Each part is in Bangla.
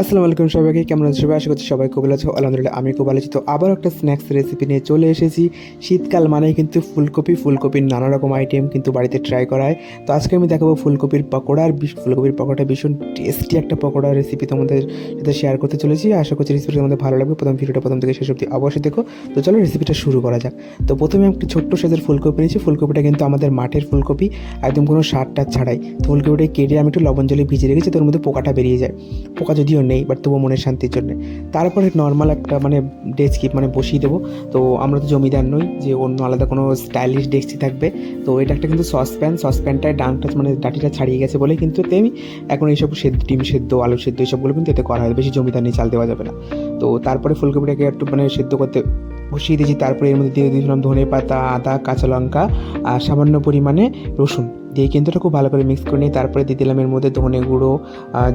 আসসালামু আলাইকুম সবাইকে, কেমন আছো সবাই? আশা করছি সবাই খুব ভালো আছো। আলহামদুলিল্লাহ, আমি খুব ভালো আছি। তো আবার একটা স্ন্যাক্স রেসিপি নিয়ে চলে এসেছি। শীতকাল মানেই কিন্তু ফুলকপি, ফুলকপির নানা রকম আইটেম কিন্তু বাড়িতে ট্রাই করা হয়। তো আজকে আমি দেখাবো ফুলকপির পকোড়া। আর ফুলকপির পকোড়া ভীষণ টেস্টি একটা পকোড়া রেসিপি তোমাদের সাথে শেয়ার করতে চলেছি। আশা করছি রেসিপিটা তোমাদের ভালো লাগবে। প্রথম ভিডিওটা প্রথম থেকে শেষ অবধি অবশ্যই দেখো। তো চলো রেসিপিটা শুরু করা যাক। তো প্রথমে একটা ছোট্ট সাইজের ফুলকপি নিয়েছি। ফুলকপিটা কিন্তু আমাদের মাঠের ফুলকপি। একদম কোনো সার টার ছাড়াই। তো ফুলকপিটা কেটে আমি একটু লবণ জলে ভিজে রেখেছি। তোর মধ্যে পোকাটা বেরিয়ে যায়। পোকা যদিও নেই বাট তবুও মনের শান্তির জন্য। তারপরে নর্মাল একটা মানে ডেস্কি মানে বসিয়ে দেবো। তো আমরা তো জমিদার নই, যে অন্য আলাদা কোনো স্টাইলিশ ডেস্কি থাকবে। তো এটা একটা কিন্তু সসপ্যান সসপ্যানটায় ডাংটা মানে ডাটিটা ছাড়িয়ে গেছে বলে কিন্তু তেমনি এখন এইসব সেদ্ধ, ডিম সেদ্ধ, আলু সেদ্ধ এইসবগুলো কিন্তু এতে করা হয়, বেশি জমিদার নিয়ে চাল দেওয়া যাবে না। তো তারপরে ফুলকপিটাকে একটু মানে সেদ্ধ করতে বসিয়ে দিয়েছি, তারপরে এর মধ্যে দিয়ে দিয়েছিলাম ধনে পাতা আদা, কাঁচা লঙ্কা আর সামান্য পরিমাণে রসুন। দিয়ে কিন্তু এটা খুব ভালো করে মিক্স করে নিই তারপরে দিয়ে দিলাম এর মধ্যে ধনে গুঁড়ো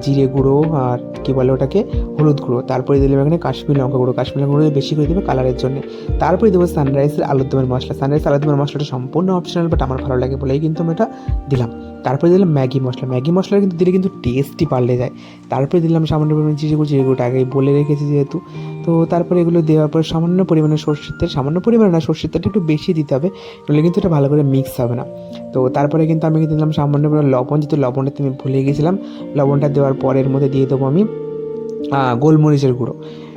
জিরে গুঁড়ো আর কী বলে ওটাকে, হলুদ গুঁড়ো। তারপরে দিলাম এখানে কাশ্মীর লঙ্কা গুঁড়ো। কাশ্মীর লঙ্কা গুঁড়ো বেশি করে দেবে কালারের জন্য। তারপরে দেবো সানরাইসের আলুর দমের মশলা। সানরাইস আলুর দমের মশলাটা সম্পূর্ণ অপশনাল বাট আমার ভালো লাগে বলেই কিন্তু আমি এটা দিলাম। তারপরে দিলাম ম্যাগি মশলা। ম্যাগি মশলা কিন্তু দিলে কিন্তু টেস্টই পাল্টে যায়। তারপরে দিলাম সামান্য পরিমাণে জিরে গুঁড়ো জিরে গুঁড়োটা আগেই বলে রেখেছি যেহেতু। তো তারপরে এগুলো দেওয়ার পর সামান্য পরিমাণে সর্ষের তেল, সামান্য পরিমাণে না, সর্ষের তেলটা একটু বেশি দিতে হবে। নইলে কিন্তু এটা ভালো করে মিক্স হবে না। তো তারপরে কিন্তু আমি কিন্তু দিলাম সামান্য পরিমাণে লবণ, যেহেতু লবণটা আমি ভুলে গেছিলাম। লবণটা দেওয়ার পরের মধ্যে দিয়ে দেবো আমি গোলমরিচের গুঁড়ো।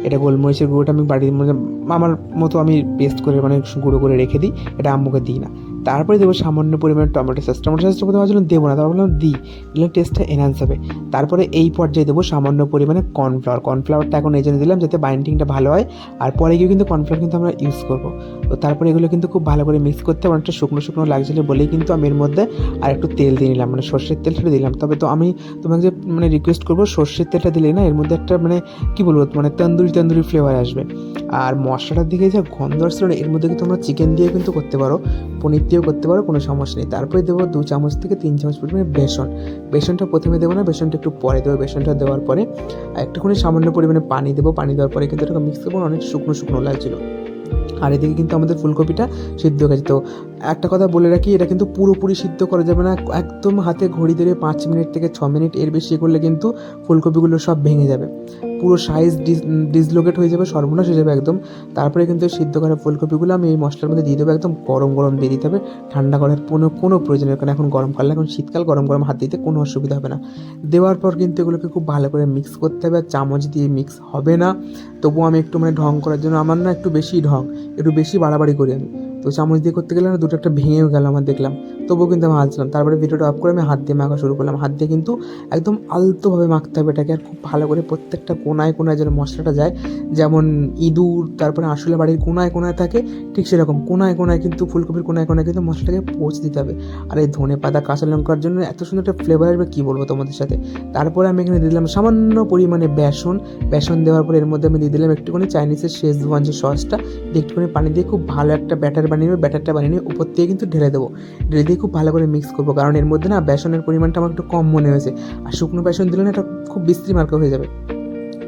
এটা গোলমরিচের গুঁড়োটা আমি বাড়ির মধ্যে, আমার মতো আমি পেস্ট করে মানে গুঁড়ো করে রেখে দিই। এটা আম্মুকে দিই না। তারপরে দেবো সামান্য পরিমাণে টমেটো সস টমেটো সসটা কোথাও জন্য দেবো না, তারপর বললাম দিই, দিলে টেস্টটা এনহান্স হবে। তারপরে এই পর্যায়ে দেবো সামান্য পরিমাণে কর্নফ্লাওয়ার কর্নফ্লাওয়ারটা এখন এই জন্য দিলাম যাতে বাইন্ডিংটা ভালো হয়, আর পরে গিয়ে কিন্তু কর্নফ্লাওয়ার কিন্তু আমরা ইউজ করব। তো তারপরে এগুলো কিন্তু খুব ভালো করে মিক্স করতে অনেকটা শুকনো শুকনো লাগছিল বলেই কিন্তু আমি এর মধ্যে আর একটু তেল দিয়ে নিলাম মানে সর্ষের তেল তেলটা দিলাম। তবে তো আমি তোমাকে যে মানে রিকোয়েস্ট করব, সর্ষের তেলটা দিলে না, এর মধ্যে একটা মানে কী বলব মানে তন্দুরি তন্দুরি ফ্লেভার আসবে। আর মশলাটার দিকে যা গন্ধ আসছিল এর মধ্যে কিন্তু তোমরা চিকেন দিয়ে কিন্তু করতে পারো, পনির দিয়েও করতে পারো, কোনো সমস্যা নেই। তারপরে দেবো দু চামচ থেকে তিন চামচ পরিমাণে বেসন। বেসনটা প্রথমে দেবো না, বেসনটা একটু পরে দেবো। বেসনটা দেওয়ার পরে একটুখানি সামান্য পরিমাণে পানি দেবো। পানি দেওয়ার পরে কিন্তু এটাকে মিক্স করব, অনেক শুকনো শুকনো লাগছিল। আর এদিকে কিন্তু আমাদের ফুলকপিটা সিদ্ধ হয়ে গেছে। তো একটা কথা বলে রাখি, এটা কিন্তু পুরোপুরি সিদ্ধ করা যাবে না। একদম হাতে ঘড়ি ধরে পাঁচ মিনিট থেকে ছ মিনিট এর বেশি করলে কিন্তু ফুলকপিগুলো সব ভেঙে যাবে। পুরো সাইজ ডিসলোকেট হয়ে যাবে, সর্বনাশ হয়ে যাবে একদম। তারপরে কিন্তু সিদ্ধ করা ফুলকপিগুলো আমি এই মশলার মধ্যে দিয়ে দেবো, একদম গরম গরম দিয়ে দিতে হবে। ঠান্ডা করার কোনো কোনো প্রয়োজন নেই, কারণ এখন গরমকাল এখন শীতকাল, গরম গরম হাত দিতে কোনো অসুবিধা হবে না। দেওয়ার পর কিন্তু এগুলোকে খুব ভালো করে মিক্স করতে হবে, আর চামচ দিয়ে মিক্স হবে না। তবুও আমি একটু মানে ঢং করার জন্য, আমার না একটু বেশি ঢং, একটু বেশি বাড়াবাড়ি করি আমি। তো চামচ দিয়ে করতে গেলে না দুটো একটা ভেঙেও গেল আমার দেখলাম। তবুও কিন্তু আমি হাতছিলাম তারপরে ভিডিওটা অফ করে আমি হাত দিয়ে মাখা শুরু করলাম। হাত দিয়ে কিন্তু একদম আলতোভাবে মাখতে হবে এটাকে আর খুব ভালো করে প্রত্যেকটা কোনায় কোনায় যেন মশলাটা যায়। যেমন ইঁদুর, তারপরে আসলে বাড়ির কোনায় কোনায় থাকে, ঠিক সেরকম। কোনায় কোনায় কিন্তু, ফুলকপির কোনায় কোনায় কিন্তু মশলাটাকে পৌঁছে দিতে হবে। আর এই ধনে পাতা, কাঁচা লঙ্কার জন্য এত সুন্দর একটা ফ্লেভার আসবে, কী বলব তোমাদের সাথে? তারপরে আমি এখানে দিয়ে দিলাম সামান্য পরিমাণে বেসন। বেসন দেওয়ার পরে এর মধ্যে আমি দিয়ে দিলাম একটুখানি চাইনিজের শেজওয়ান যে সসটা একটুখানি পানি দিয়ে খুব ভালো একটা ব্যাটার বানিয়ে নেব, ব্যাটারটা বানিয়ে নিয়ে উপর থেকে কিন্তু ঢেলে দেবো। ঢেলে দিয়ে খুব ভালো করে মিক্স করব, কারণ এর মধ্যে না বেসনের পরিমাণটা আমার একটু কম মনে হয়েছে। আর শুকনো বেসন দিলে না এটা খুব বিশ্রী মার্কা হয়ে যাবে।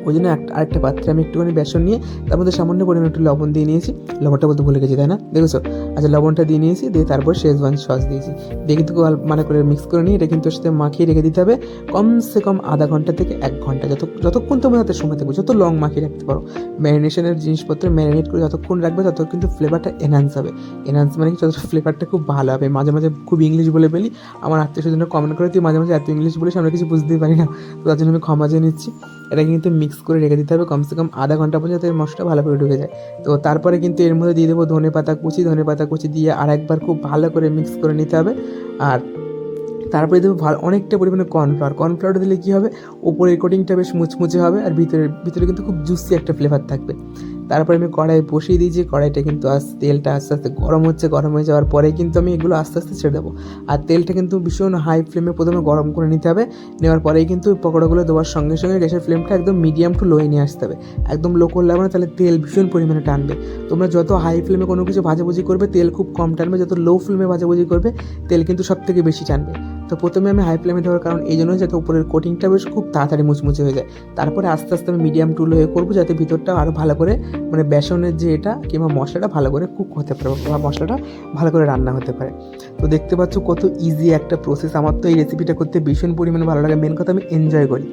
ওই জন্য একটা আরেকটা পাত্রে আমি একটুখানি বেসন নিয়ে তার মধ্যে সামান্য পরিমাণে একটু লবণ দিয়ে নিয়েছি। লবণটা বলতে ভুলে গেছি, তাই না? দেখেছ? আচ্ছা লবণটা দিয়ে নিয়েছি, দিয়ে তারপর শেজওয়ান সস দিয়েছি। দিয়ে কিন্তু মানে করে মিক্স করে নিয়ে এটা কিন্তু সাথে মাখিয়ে রেখে দিতে হবে। কমসে কম আধা ঘণ্টা থেকে এক ঘণ্টা। যত যতক্ষণ তোমার হাতে সময় থাকবে, যত লং মাখিয়ে রাখতে পারো। ম্যারিনেশনের জিনিসপত্র ম্যারিনেট করে যতক্ষণ রাখবে তত কিন্তু ফ্লেভারটা এনহান্স হবে। এনহান্স মানে কি? যত ফ্লেভারটা খুব ভালো হবে। মাঝে মাঝে খুব ইংলিশ বলে ফেলি। আমার আত্মীয় স্বজনরা কমেন্ট করে, তুই মাঝে মাঝে এত ইংলিশ বলিস, আমরা কিছু বুঝতেই পারি না। তো তার জন্য আমি ক্ষমা চেয়ে নিচ্ছি। এটা কিন্তু মিক্স করে রেখে দিতে হবে। কমসে কম আধা ঘণ্টা পর্যন্ত এর মশলা ভালো করে ঢুকে যায়। তো তারপরে কিন্তু এর মধ্যে দিয়ে দেবো ধনে পাতা কুচি। ধনে পাতা কুচি দিয়ে আর একবার খুব ভালো করে মিক্স করে নিতে হবে। আর তারপরে দেবো ভালো অনেকটা পরিমাণে কর্নফ্লাওয়ার কর্নফ্লাওয়ার দিলে কী হবে? ওপরের কোটিংটা বেশ মুচমুচে হবে আর ভিতরে ভিতরে কিন্তু খুব জুসি একটা ফ্লেভার থাকবে। তারপরে আমি কড়াই বসিয়ে দিয়েছি, কড়াইটা কিন্তু আস্তে তেলটা আস্তে আস্তে গরম হচ্ছে, গরম হয়ে যাওয়ার পরে কিন্তু আমি এগুলো আস্তে আস্তে ছেড়ে দেবো। আর তেলটা কিন্তু ভীষণ হাই ফ্লেমে প্রথমে গরম করে নিতে হবে, নেওয়ার পরেই কিন্তু পকোড়াগুলো দেওয়ার সঙ্গে সঙ্গে গ্যাসের ফ্লেমটা একদম মিডিয়াম টু লোয়ে নিয়ে আসতে হবে। একদম লো করলে না, তাহলে তেল ভীষণ পরিমাণে টানবে। তোমরা যত হাই ফ্লেমে কোনো কিছু ভাজাভুজি করবে, তেল খুব কম টানবে, যত লো ফ্লেমে ভাজাভুজি করবে, তেল কিন্তু সব থেকে বেশি টানবে। তো প্রথমে আমি হাই ফ্লেমে দেওয়ার কারণ এই জন্য যাতে উপরের কোটিংটা বেশ খুব তাড়াতাড়ি মুচমুচে হয়ে যায়। তারপরে আস্তে আস্তে আমি মিডিয়াম টুল হয়ে করব যাতে ভিতরটা আরও ভালো করে মানে বেসনের যে এটা কিংবা মশলাটা ভালো করে কুক হতে পারে বা মশলাটা ভালো করে রান্না হতে পারে। তো দেখতে পাচ্ছ কত ইজি একটা প্রসেস আমার তো এই রেসিপিটা করতে ভীষণ পরিমাণে ভালো লাগে। মেন কথা আমি এনজয় করি।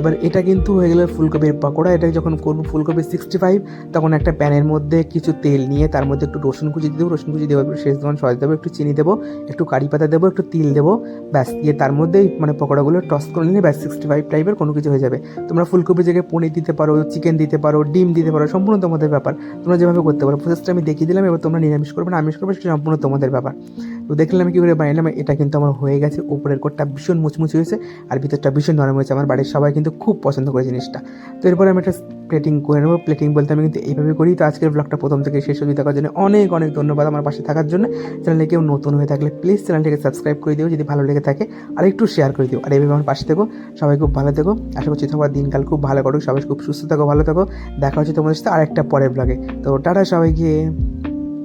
এবার এটা কিন্তু হয়ে গেল ফুলকপির পকোড়া। এটা যখন করব ফুলকপি সিক্সটি ফাইভ তখন একটা প্যানের মধ্যে কিছু তেল নিয়ে তার মধ্যে একটু রসুন কুচি দেবো। রসুন কুচি দেবো একটু শেষ সস দেবো, একটু চিনি দেবো, একটু কারি পাতা দেবো, একটু তিল দেবো, ব্যাস, দিয়ে তার মধ্যেই মানে পকোড়াগুলো টস করে নিলে ব্যাস সিক্সটি ফাইভ টাইপের কোনো কিছু হয়ে যাবে। তোমরা ফুলকপি জায়গায় পনির দিতে পারো চিকেন দিতে পারো, ডিম দিতে পারো, সম্পূর্ণ তোমাদের ব্যাপার। তোমরা যেভাবে করতে পারো প্রসেসটা আমি দেখিয়ে দিলাম, এবার তোমরা নিরামিষ করবে না, আমিষ করবে, সেটা সম্পূর্ণ তোমাদের ব্যাপার। তো দেখলাম আমি কী করে বানালাম, এটা কিন্তু আমার হয়ে গেছে, উপরের কোটটা ভীষণ মুচমুচে হয়েছে, আর ভিতরটা ভীষণ নরম হয়েছে। আমার বাড়ির সবাই কিন্তু খুব পছন্দ করে জিনিসটা। তো এরপর আমি একটা প্লেটিং করে নেব। প্লেটিং বলতে আমি কিন্তু এইভাবে করি। তো আজকের ব্লগটা প্রথম থেকে শেষ অবধি থাকার জন্য অনেক অনেক ধন্যবাদ আমার পাশে থাকার জন্য। চ্যানেলে কেউ নতুন হয়ে থাকলে প্লিজ চ্যানেলটিকে সাবস্ক্রাইব করে দিও। যদি ভালো লেগে থাকে, আর একটু শেয়ার করে দিও। আর এইভাবে আমার পাশে থেকো। সবাই খুব ভালো থেকো। আশা করছি তোমার দিনকাল খুব ভালো করো সবাই খুব সুস্থ থাকো, ভালো থাকো। দেখা হচ্ছে তোমাদের সাথে আরেকটা পরের ব্লগে তো টাটা সবাইকে।